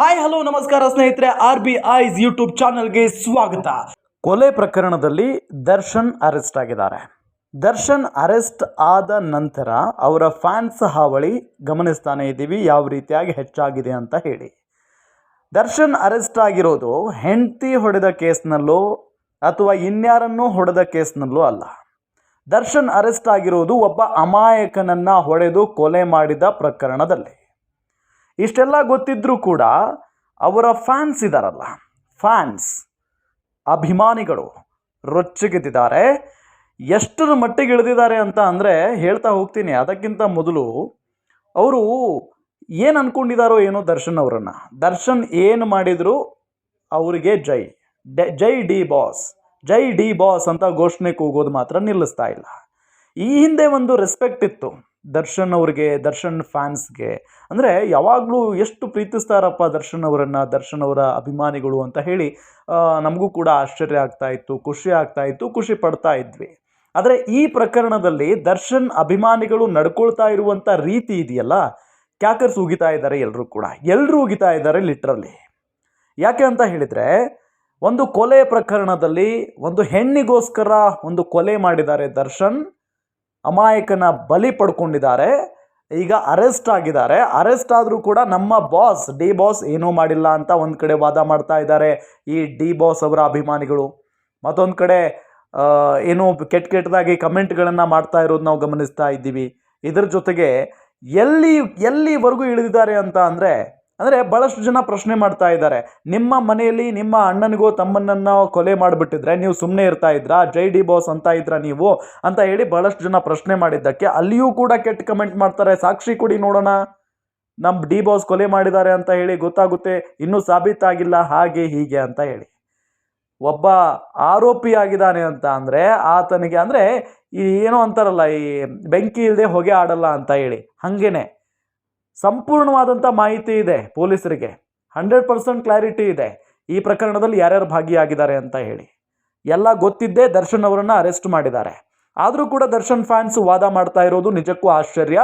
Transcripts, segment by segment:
Hi hello ನಮಸ್ಕಾರ ಸ್ನೇಹಿತರೆ R B ice YouTube ಚಾನಲ್ಗೆ ಸ್ವಾಗತ. ಕೊಲೆ ಪ್ರಕರಣದಲ್ಲಿ ದರ್ಶನ್ ಅರೆಸ್ಟ್ ಆಗಿದ್ದಾರೆ. ದರ್ಶನ್ ಅರೆಸ್ಟ್ ಆದ ನಂತರ ಅವರ ಫ್ಯಾನ್ಸ್ ಹಾವಳಿ ಗಮನಿಸ್ತಾನೆ ಇದ್ದೀವಿ, ಯಾವ ರೀತಿಯಾಗಿ ಹೆಚ್ಚಾಗಿದೆ ಅಂತ ಹೇಳಿ. ದರ್ಶನ್ ಅರೆಸ್ಟ್ ಆಗಿರೋದು ಹೆಂಡತಿ ಹೊಡೆದ ಕೇಸ್ನಲ್ಲೋ ಅಥವಾ ಇನ್ಯಾರನ್ನೂ ಹೊಡೆದ ಕೇಸ್ನಲ್ಲೂ ಅಲ್ಲ. ದರ್ಶನ್ ಅರೆಸ್ಟ್ ಆಗಿರೋದು ಒಬ್ಬ ಅಮಾಯಕನನ್ನ ಹೊಡೆದು ಕೊಲೆ ಮಾಡಿದ ಪ್ರಕರಣದಲ್ಲಿ. ಇಷ್ಟೆಲ್ಲ ಗೊತ್ತಿದ್ರೂ ಕೂಡ ಅವರ ಫ್ಯಾನ್ಸ್ ಇದ್ದಾರಲ್ಲ ಫ್ಯಾನ್ಸ್ ಅಭಿಮಾನಿಗಳು ರೊಚ್ಚಿಗೆದ್ದಿದ್ದಾರೆ. ಎಷ್ಟರ ಮಟ್ಟಿಗೆ ಇಳಿದಿದ್ದಾರೆ ಅಂತ ಅಂದರೆ ಹೇಳ್ತಾ ಹೋಗ್ತೀನಿ. ಅದಕ್ಕಿಂತ ಮೊದಲು ಅವರು ಏನು ಅಂದ್ಕೊಂಡಿದ್ದಾರೋ ಏನೋ ದರ್ಶನ್ ಅವರನ್ನು. ದರ್ಶನ್ ಏನು ಮಾಡಿದ್ರು ಅವರಿಗೆ ಜೈ. ಜೈ ಡಿ ಬಾಸ್. ಜೈ ಡಿ ಬಾಸ್ ಅಂತ ಘೋಷಣೆ ಕೂಗೋದು ಮಾತ್ರ ನಿಲ್ಲಿಸ್ತಾ ಇಲ್ಲ. ಈ ಹಿಂದೆ ಒಂದು ರೆಸ್ಪೆಕ್ಟ್ ಇತ್ತು. ದರ್ಶನ್ ಅವ್ರಿಗೆ, ದರ್ಶನ್ ಫ್ಯಾನ್ಸ್ಗೆ. ಅಂದರೆ ಯಾವಾಗಲೂ ಎಷ್ಟು ಪ್ರೀತಿಸ್ತಾರಪ್ಪ ದರ್ಶನ್ ಅವರನ್ನು, ದರ್ಶನ್ ಅವರ ಅಭಿಮಾನಿಗಳು ಅಂತ ಹೇಳಿ ನಮಗೂ ಕೂಡ ಆಶ್ಚರ್ಯ ಆಗ್ತಾ ಇತ್ತು, ಖುಷಿ ಆಗ್ತಾ ಇತ್ತು, ಖುಷಿ ಪಡ್ತಾ ಇದ್ವಿ. ಆದರೆ ಈ ಪ್ರಕರಣದಲ್ಲಿ ದರ್ಶನ್ ಅಭಿಮಾನಿಗಳು ನಡ್ಕೊಳ್ತಾ ಇರುವಂಥ ರೀತಿ ಇದೆಯಲ್ಲ? ಕ್ಯಾಕರ್ಸ್ ಉಗಿತಾ ಇದ್ದಾರೆ ಎಲ್ಲರೂ ಕೂಡ. ಎಲ್ಲರೂ ಉಗಿತಾ ಇದ್ದಾರೆ ಲಿಟ್ರಲಿ. ಯಾಕೆ ಅಂತ ಹೇಳಿದರೆ, ಒಂದು ಕೊಲೆ ಪ್ರಕರಣದಲ್ಲಿ ಒಂದು ಹೆಣ್ಣಿಗೋಸ್ಕರ ಒಂದು ಕೊಲೆ ಮಾಡಿದ್ದಾರೆ ದರ್ಶನ್ ಅಮಾಯಕನ ಬಲಿ ಪಡ್ಕೊಂಡಿದ್ದಾರೆ. ಈಗ ಅರೆಸ್ಟ್ ಆಗಿದ್ದಾರೆ. ಅರೆಸ್ಟ್ ಆದರೂ ಕೂಡ ನಮ್ಮ ಬಾಸ್, ಡಿ ಬಾಸ್ ಏನೂ ಮಾಡಿಲ್ಲ ಅಂತ ಒಂದು ಕಡೆ ವಾದ ಮಾಡ್ತಾ ಇದ್ದಾರೆ ಈ ಡಿ ಬಾಸ್ ಅವರ ಅಭಿಮಾನಿಗಳು. ಮತ್ತೊಂದು ಕಡೆ ಏನು ಕೆಟ್ಟ ಕೆಟ್ಟದಾಗಿ ಕಮೆಂಟ್ಗಳನ್ನು ಮಾಡ್ತಾ ಇರೋದು ನಾವು ಗಮನಿಸ್ತಾ ಇದ್ದೀವಿ. ಇದರ ಜೊತೆಗೆ ಎಲ್ಲಿ, ಎಲ್ಲಿವರೆಗೂ ಇಳಿದಿದ್ದಾರೆ ಅಂತ ಅಂದರೆ ಅಂದರೆ ಭಾಳಷ್ಟು ಜನ ಪ್ರಶ್ನೆ ಮಾಡ್ತಾ ಇದ್ದಾರೆ. ನಿಮ್ಮ ಮನೆಯಲ್ಲಿ ನಿಮ್ಮ ಅಣ್ಣನಿಗೋ ತಮ್ಮನನ್ನು ಕೊಲೆ ಮಾಡಿಬಿಟ್ಟಿದ್ರೆ ನೀವು ಸುಮ್ಮನೆ ಇರ್ತಾ ಇದ್ರಾ? ಜೈ ಡಿ ಬಾಸ್ ಅಂತ ಇದ್ರಾ ನೀವು? ಅಂತ ಹೇಳಿ ಭಾಳಷ್ಟು ಜನ ಪ್ರಶ್ನೆ ಮಾಡಿದ್ದಕ್ಕೆ ಅಲ್ಲಿಯೂ ಕೂಡ ಕೆಟ್ಟ ಕಮೆಂಟ್ ಮಾಡ್ತಾರೆ. ಸಾಕ್ಷಿ ಕೊಡಿ ನೋಡೋಣ. ನಮ್ಮ ಡಿ ಬಾಸ್ ಕೊಲೆ ಮಾಡಿದ್ದಾರೆ ಅಂತ ಹೇಳಿ ಗೊತ್ತಾಗುತ್ತೆ. ಇನ್ನೂ ಸಾಬೀತಾಗಿಲ್ಲ, ಹಾಗೆ ಹೀಗೆ ಅಂತ ಹೇಳಿ. ಒಬ್ಬ ಆರೋಪಿ ಆಗಿದ್ದಾನೆ ಅಂತ ಅಂದರೆ ಆತನಿಗೆ ಅಂದರೆ ಈ ಏನೋ ಅಂತಾರಲ್ಲ, ಈ ಬೆಂಕಿ ಇಲ್ಲದೆ ಹೊಗೆ ಆಡಲ್ಲ ಅಂತ ಹೇಳಿ. ಹಾಗೇನೆ. ಸಂಪೂರ್ಣವಾದಂಥ ಮಾಹಿತಿ ಇದೆ ಪೊಲೀಸರಿಗೆ. ಹಂಡ್ರೆಡ್ ಪರ್ಸೆಂಟ್ ಕ್ಲಾರಿಟಿ ಇದೆ. ಈ ಪ್ರಕರಣದಲ್ಲಿ ಯಾರ್ಯಾರು ಭಾಗಿಯಾಗಿದ್ದಾರೆ ಅಂತ ಹೇಳಿ. ಎಲ್ಲ ಗೊತ್ತಿದ್ದೇ ದರ್ಶನ್ ಅವರನ್ನು ಅರೆಸ್ಟ್ ಮಾಡಿದ್ದಾರೆ. ಆದರೂ ಕೂಡ ದರ್ಶನ್ ಫ್ಯಾನ್ಸ್ ವಾದ ಮಾಡ್ತಾ ಇರೋದು ನಿಜಕ್ಕೂ ಆಶ್ಚರ್ಯ.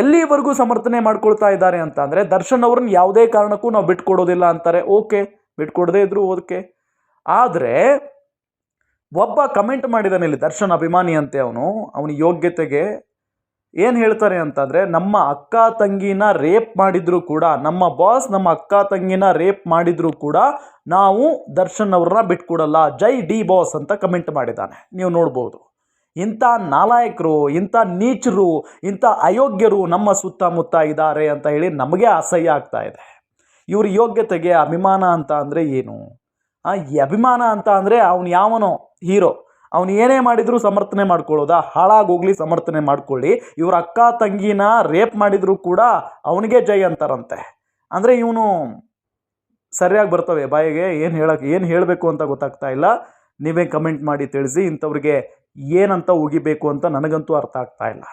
ಎಲ್ಲಿವರೆಗೂ ಸಮರ್ಥನೆ ಮಾಡ್ಕೊಳ್ತಾ ಇದ್ದಾರೆ ಅಂತ ಅಂದರೆ ದರ್ಶನ್ ಅವ್ರನ್ನ ಯಾವುದೇ ಕಾರಣಕ್ಕೂ ನಾವು ಬಿಟ್ಕೊಡೋದಿಲ್ಲ ಅಂತಾರೆ. ಓಕೆ, ಬಿಟ್ಕೊಡದೇ ಇದ್ರು ಓದಕ್ಕೆ ಆದರೆ ಒಬ್ಬ ಕಮೆಂಟ್ ಮಾಡಿದಾನೆ ಇಲ್ಲಿ ದರ್ಶನ್ ಅಭಿಮಾನಿ ಅಂತೆ ಅವನು. ಅವನ ಯೋಗ್ಯತೆಗೆ ಏನು ಹೇಳ್ತಾರೆ ಅಂತಂದರೆ, ನಮ್ಮ ಅಕ್ಕ ತಂಗಿನ ರೇಪ್ ಮಾಡಿದರೂ ಕೂಡ, ನಮ್ಮ ಬಾಸ್ ನಮ್ಮ ಅಕ್ಕ ತಂಗಿನ ರೇಪ್ ಮಾಡಿದರೂ ಕೂಡ ನಾವು ದರ್ಶನ್ ಅವ್ರನ್ನ ಬಿಟ್ಕೊಡಲ್ಲ, ಜೈ ಡಿ ಬಾಸ್ ಅಂತ ಕಮೆಂಟ್ ಮಾಡಿದ್ದಾನೆ. ನೀವು ನೋಡ್ಬೋದು. ಇಂಥ ನಾಲಾಯಕರು, ಇಂಥ ನೀಚರು, ಇಂಥ ಅಯೋಗ್ಯರು ನಮ್ಮ ಸುತ್ತಮುತ್ತ ಇದ್ದಾರೆ ಅಂತ ಹೇಳಿ ನಮಗೆ ಅಸಹ್ಯ ಆಗ್ತಾ ಇದೆ. ಇವ್ರ ಯೋಗ್ಯತೆಗೆ ಅಭಿಮಾನ ಅಂತ ಅಂದರೆ ಏನು? ಈ ಅಭಿಮಾನ ಅಂತ ಅಂದರೆ ಅವನು ಯಾವನೋ, ಹೀರೋ. ಅವನು ಏನೇ ಮಾಡಿದರೂ ಸಮರ್ಥನೆ ಮಾಡ್ಕೊಳ್ಳೋದಾ? ಹಾಳಾಗೋಗ್ಲಿ ಸಮರ್ಥನೆ ಮಾಡ್ಕೊಳ್ಳಿ. ಇವ್ರ ಅಕ್ಕ ತಂಗಿನ ರೇಪ್ ಮಾಡಿದರೂ ಕೂಡ ಅವನಿಗೆ ಜೈ ಅಂತಾರಂತೆ. ಅಂದರೆ ಇವನು ಸರಿಯಾಗಿ ಬರ್ತವೆ ಬಾಯಿಗೆ. ಏನು ಹೇಳಕ್ಕೆ ಏನು ಹೇಳಬೇಕು ಅಂತ ಗೊತ್ತಾಗ್ತಾ ಇಲ್ಲ. ನೀವೇ ಕಮೆಂಟ್ ಮಾಡಿ ತಿಳಿಸಿ ಇಂಥವ್ರಿಗೆ ಏನಂತ ಉಗಿಬೇಕು ಅಂತ ನನಗಂತೂ ಅರ್ಥ ಆಗ್ತಾ ಇಲ್ಲ.